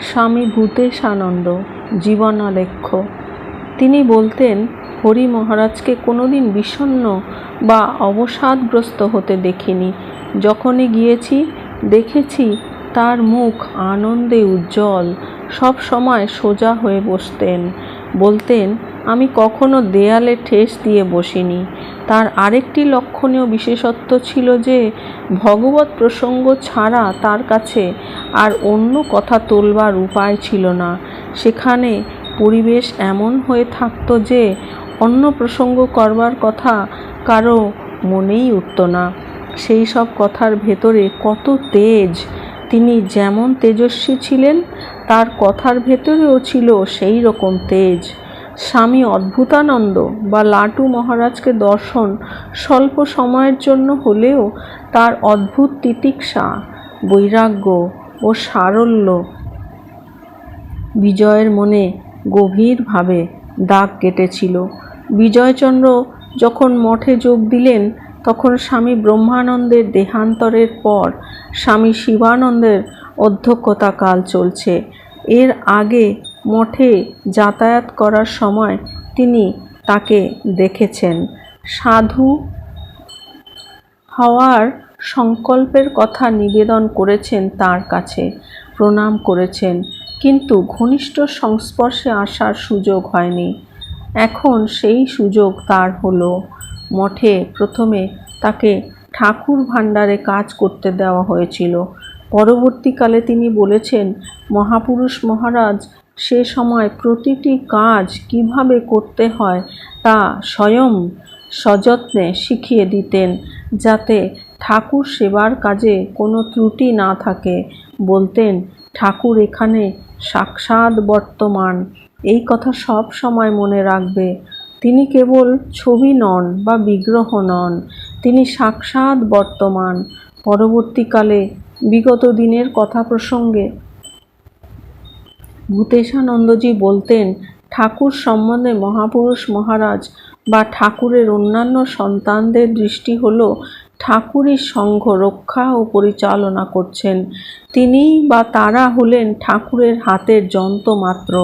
স্বামী ভূতেশানন্দ, জীবনালেখ্য। তিনি বলতেন, হরি মহারাজকে কোনোদিন বিষণ্ণ বা অবসাদগ্রস্ত হতে দেখিনি। যখনই গিয়েছি, দেখেছি তার মুখ আনন্দে উজ্জ্বল, সব সময় সোজা হয়ে বসতেন। বলতেন আমি কখনো দেয়ালে ঠেস দিয়ে বসিনি। তার আরেকটি লক্ষণীয় বিশেষত্ব ছিল যে, ভগবত প্রসঙ্গ ছাড়া তার কাছে আর অন্য কথা তোলবার উপায় ছিল না। সেখানে পরিবেশ এমন হয়ে থাকতো যে, অন্য প্রসঙ্গ করবার কথা কারও মনেই উঠত না। সেই সব কথার ভেতরে কত তেজ। তিনি যেমন তেজস্বী ছিলেন, তার কথার ভেতরেও ছিল সেই রকম তেজ। স্বামী অদ্ভুতানন্দ বা লাটু মহারাজকে দর্শন স্বল্প সময়ের জন্য হলেও তার অদ্ভুত তিতিক্ষা, বৈরাগ্য ও সারল্য বিজয়ের মনে গভীরভাবে দাগ কেটেছিল। বিজয়চন্দ্র যখন মঠে যোগ দিলেন, তখন স্বামী ব্রহ্মানন্দের দেহান্তরের পর স্বামী শিবানন্দের অধ্যক্ষতাকাল চলছে। এর আগে মঠে যাতায়াত করার সময় তিনি তাকে দেখেছেন। সাধু হওয়ার সংকল্পের কথা নিবেদন করেছেন তার কাছে, প্রণাম করেছেন, কিন্তু ঘনিষ্ঠ সংস্পর্শে আসার সুযোগ হয়নি। এখন সেই সুযোগ তার হলো। মঠে প্রথমে তাকে ঠাকুর ভাণ্ডারে কাজ করতে দেওয়া হয়েছিল। পরবর্তীকালে তিনি বলেছেন, মহাপুরুষ মহারাজ সে সময় প্রতিটি কাজ কীভাবে করতে হয় তা স্বয়ং সযত্নে শিখিয়ে দিতেন, যাতে ঠাকুর সেবার কাজে কোনো ত্রুটি না থাকে। বলতেন, ঠাকুর এখানে সাক্ষাৎ বর্তমান। এই কথা সব সময় মনে রাখবে। তিনি কেবল ছবি নন বা বিগ্রহ নন, তিনি সাক্ষাৎ বর্তমান। পরবর্তীকালে বিগত দিনের কথা প্রসঙ্গে ভূতেশানন্দজি বলতেন, ঠাকুর সম্বন্ধে মহাপুরুষ মহারাজ বা ঠাকুরের অন্যান্য সন্তানদের দৃষ্টি হল ঠাকুরই সংঘ রক্ষা ও পরিচালনা করছেন। তিনি বা তারা হলেন ঠাকুরের হাতের যন্ত্র মাত্র।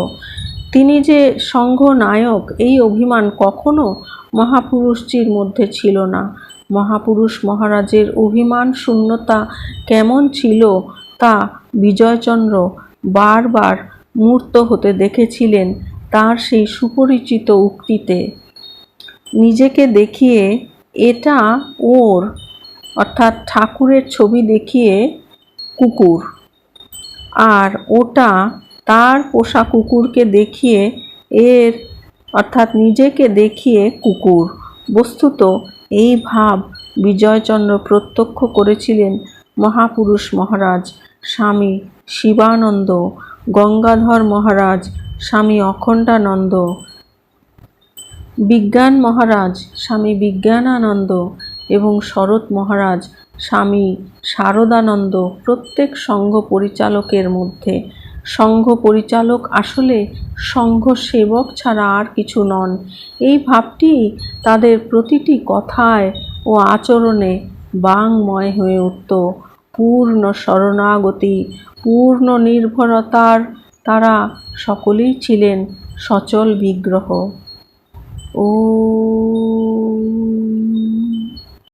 তিনি যে সংঘ নায়ক এই অভিমান কখনো মহাপুরুষজির মধ্যে ছিল না। মহাপুরুষ মহারাজের অভিমান শূন্যতা কেমন ছিল তা বিজয়চন্দ্র বারবার মূর্ত হতে দেখেছিলেন তার সেই সুপরিচিত উক্তিতে। নিজেকে দেখিয়ে এটা ওর, অর্থাৎ ঠাকুরের ছবি দেখিয়ে কুকুর। আর ওটা তার পোষা কুকুরকে দেখিয়ে এর, অর্থাৎ নিজেকে দেখিয়ে কুকুর। বস্তুত এই ভাব বিজয়চন্দ্র প্রত্যক্ষ করেছিলেন মহাপুরুষ মহারাজ স্বামী শিবানন্দ গঙ্গাধর মহারাজ, স্বামী অখণ্ডানন্দ। বিজ্ঞান মহারাজ, স্বামী বিজ্ঞানানন্দ এবং শরৎ মহারাজ, স্বামী শারদানন্দ প্রত্যেক সংঘ পরিচালকের মধ্যে। সংঘ পরিচালক আসলে সংঘ সেবক ছাড়া আর কিছু নন। এই ভাবটি তাদের প্রতিটি কথায় ও আচরণে বাংময় হয়ে উঠত। পূর্ণ শরণাগতি পূর্ণ নির্ভরতার তারা সকলেই ছিলেন সচল বিগ্রহ। ও